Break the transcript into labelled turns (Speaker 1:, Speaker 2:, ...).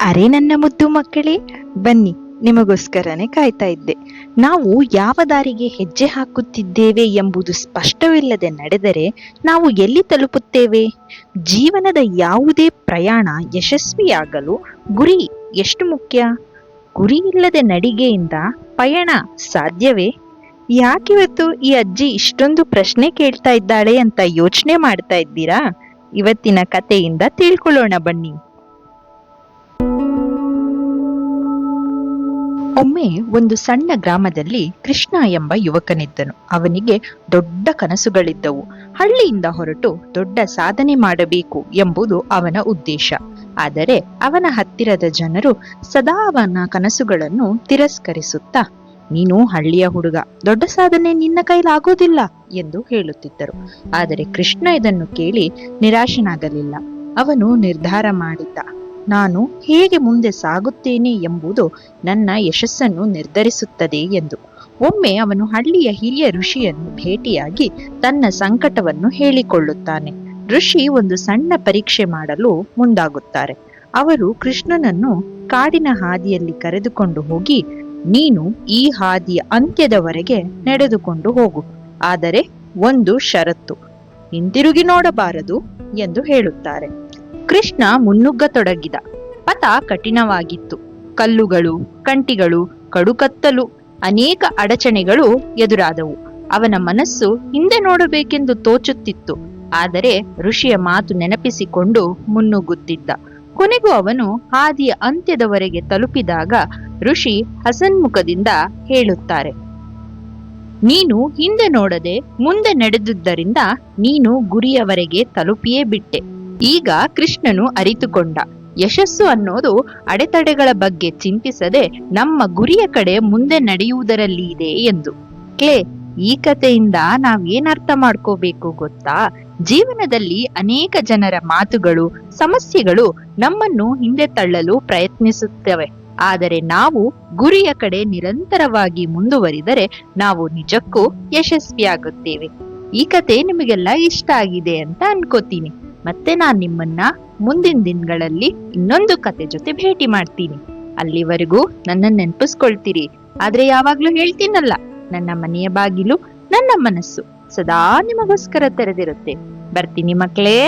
Speaker 1: ಅರೆ ನನ್ನ ಮುದ್ದು ಮಕ್ಕಳೇ, ಬನ್ನಿ, ನಿಮಗೋಸ್ಕರನೇ ಕಾಯ್ತಾ ಇದ್ದೆ. ನಾವು ಯಾವ ದಾರಿಗೆ ಹೆಜ್ಜೆ ಹಾಕುತ್ತಿದ್ದೇವೆ ಎಂಬುದು ಸ್ಪಷ್ಟವಿಲ್ಲದೆ ನಡೆದರೆ ನಾವು ಎಲ್ಲಿ ತಲುಪುತ್ತೇವೆ? ಜೀವನದ ಯಾವುದೇ ಪ್ರಯಾಣ ಯಶಸ್ವಿಯಾಗಲು ಗುರಿ ಎಷ್ಟು ಮುಖ್ಯ? ಗುರಿ ಇಲ್ಲದೆ ನಡಿಗೆಯಿಂದ ಪಯಣ ಸಾಧ್ಯವೇ? ಯಾಕಿವತ್ತು ಈ ಅಜ್ಜಿ ಇಷ್ಟೊಂದು ಪ್ರಶ್ನೆ ಕೇಳ್ತಾ ಇದ್ದಾಳೆ ಅಂತ ಯೋಚನೆ ಮಾಡ್ತಾ ಇದ್ದೀರಾ? ಇವತ್ತಿನ ಕಥೆಯಿಂದ ತಿಳ್ಕೊಳ್ಳೋಣ ಬನ್ನಿ. ಒಮ್ಮೆ ಒಂದು ಸಣ್ಣ ಗ್ರಾಮದಲ್ಲಿ ಕೃಷ್ಣ ಎಂಬ ಯುವಕನಿದ್ದನು. ಅವನಿಗೆ ದೊಡ್ಡ ಕನಸುಗಳಿದ್ದವು. ಹಳ್ಳಿಯಿಂದ ಹೊರಟು ದೊಡ್ಡ ಸಾಧನೆ ಮಾಡಬೇಕು ಎಂಬುದು ಅವನ ಉದ್ದೇಶ. ಆದರೆ ಅವನ ಹತ್ತಿರದ ಜನರು ಸದಾ ಅವನ ಕನಸುಗಳನ್ನು ತಿರಸ್ಕರಿಸುತ್ತಾ, ನೀನು ಹಳ್ಳಿಯ ಹುಡುಗ, ದೊಡ್ಡ ಸಾಧನೆ ನಿನ್ನ ಕೈಲಾಗೋದಿಲ್ಲ ಎಂದು ಹೇಳುತ್ತಿದ್ದರು. ಆದರೆ ಕೃಷ್ಣ ಇದನ್ನು ಕೇಳಿ ನಿರಾಶನಾಗಲಿಲ್ಲ. ಅವನು ನಿರ್ಧಾರ ಮಾಡಿದ್ದ. ನಾನು ಹೇಗೆ ಮುಂದೆ ಸಾಗುತ್ತೇನೆ ಎಂಬುದು ನನ್ನ ಯಶಸ್ಸನ್ನು ನಿರ್ಧರಿಸುತ್ತದೆ ಎಂದು. ಒಮ್ಮೆ ಅವನು ಹಳ್ಳಿಯ ಹಿರಿಯ ಋಷಿಯನ್ನು ಭೇಟಿಯಾಗಿ ತನ್ನ ಸಂಕಟವನ್ನು ಹೇಳಿಕೊಳ್ಳುತ್ತಾನೆ. ಋಷಿ ಒಂದು ಸಣ್ಣ ಪರೀಕ್ಷೆ ಮಾಡಲು ಮುಂದಾಗುತ್ತಾರೆ. ಅವರು ಕೃಷ್ಣನನ್ನು ಕಾಡಿನ ಹಾದಿಯಲ್ಲಿ ಕರೆದುಕೊಂಡು ಹೋಗಿ, ನೀನು ಈ ಹಾದಿಯ ಅಂತ್ಯದವರೆಗೆ ನಡೆದುಕೊಂಡು ಹೋಗು. ಆದರೆ ಒಂದು ಷರತ್ತು. ಹಿಂತಿರುಗಿ ನೋಡಬಾರದು ಎಂದು ಹೇಳುತ್ತಾರೆ. ಕೃಷ್ಣ ಮುನ್ನುಗ್ಗತೊಡಗಿದ. ಪಥ ಕಠಿಣವಾಗಿತ್ತು. ಕಲ್ಲುಗಳು, ಕಂಟಿಗಳು, ಕಡುಕತ್ತಲು, ಅನೇಕ ಅಡಚಣೆಗಳು ಎದುರಾದವು. ಅವನ ಮನಸ್ಸು ಹಿಂದೆ ನೋಡಬೇಕೆಂದು ತೋಚುತ್ತಿತ್ತು. ಆದರೆ ಋಷಿಯ ಮಾತು ನೆನಪಿಸಿಕೊಂಡು ಮುನ್ನುಗ್ಗುತ್ತಿದ್ದ. ಕೊನೆಗೂ ಅವನು ಹಾದಿಯ ಅಂತ್ಯದವರೆಗೆ ತಲುಪಿದಾಗ ಋಷಿ ಹಸನ್ಮುಖದಿಂದ ಹೇಳುತ್ತಾರೆ, ನೀನು ಹಿಂದೆ ನೋಡದೆ ಮುಂದೆ ನಡೆದುದರಿಂದ ನೀನು ಗುರಿಯವರೆಗೆ ತಲುಪಿಯೇ ಬಿಟ್ಟೆ. ಈಗ ಕೃಷ್ಣನು ಅರಿತುಕೊಂಡ. ಯಶಸ್ಸು ಅನ್ನೋದು ಅಡೆತಡೆಗಳ ಬಗ್ಗೆ ಚಿಂತಿಸದೆ ನಮ್ಮ ಗುರಿಯ ಕಡೆ ಮುಂದೆ ನಡೆಯುವುದರಲ್ಲಿ ಇದೆ ಎಂದು. ಕ್ಲೇ, ಈ ಕಥೆಯಿಂದ ನಾವೇನರ್ಥ ಮಾಡ್ಕೋಬೇಕು ಗೊತ್ತಾ? ಜೀವನದಲ್ಲಿ ಅನೇಕ ಜನರ ಮಾತುಗಳು, ಸಮಸ್ಯೆಗಳು ನಮ್ಮನ್ನು ಹಿಂದೆ ತಳ್ಳಲು ಪ್ರಯತ್ನಿಸುತ್ತವೆ. ಆದರೆ ನಾವು ಗುರಿಯ ಕಡೆ ನಿರಂತರವಾಗಿ ಮುಂದುವರಿದರೆ ನಾವು ನಿಜಕ್ಕೂ ಯಶಸ್ವಿಯಾಗುತ್ತೇವೆ. ಈ ಕತೆ ನಿಮಗೆಲ್ಲ ಇಷ್ಟ ಆಗಿದೆ ಅಂತ ಅನ್ಕೋತೀನಿ. ಮತ್ತೆ ನಾನು ನಿಮ್ಮನ್ನ ಮುಂದಿನ ದಿನಗಳಲ್ಲಿ ಇನ್ನೊಂದು ಕತೆ ಜೊತೆ ಭೇಟಿ ಮಾಡ್ತೀನಿ. ಅಲ್ಲಿವರೆಗೂ ನನ್ನ ನೆನಪಿಸ್ಕೊಳ್ತೀರಿ. ಆದ್ರೆ ಯಾವಾಗ್ಲೂ ಹೇಳ್ತೀನಲ್ಲ, ನನ್ನ ಮನೆಯ ಬಾಗಿಲು ನನ್ನ ಮನಸ್ಸು. ಸದಾ ನಿಮಗೋಸ್ಕರ ತೆರೆದಿರುತ್ತೆ. ಬರ್ತೀನಿ ಮಕ್ಕಳೇ!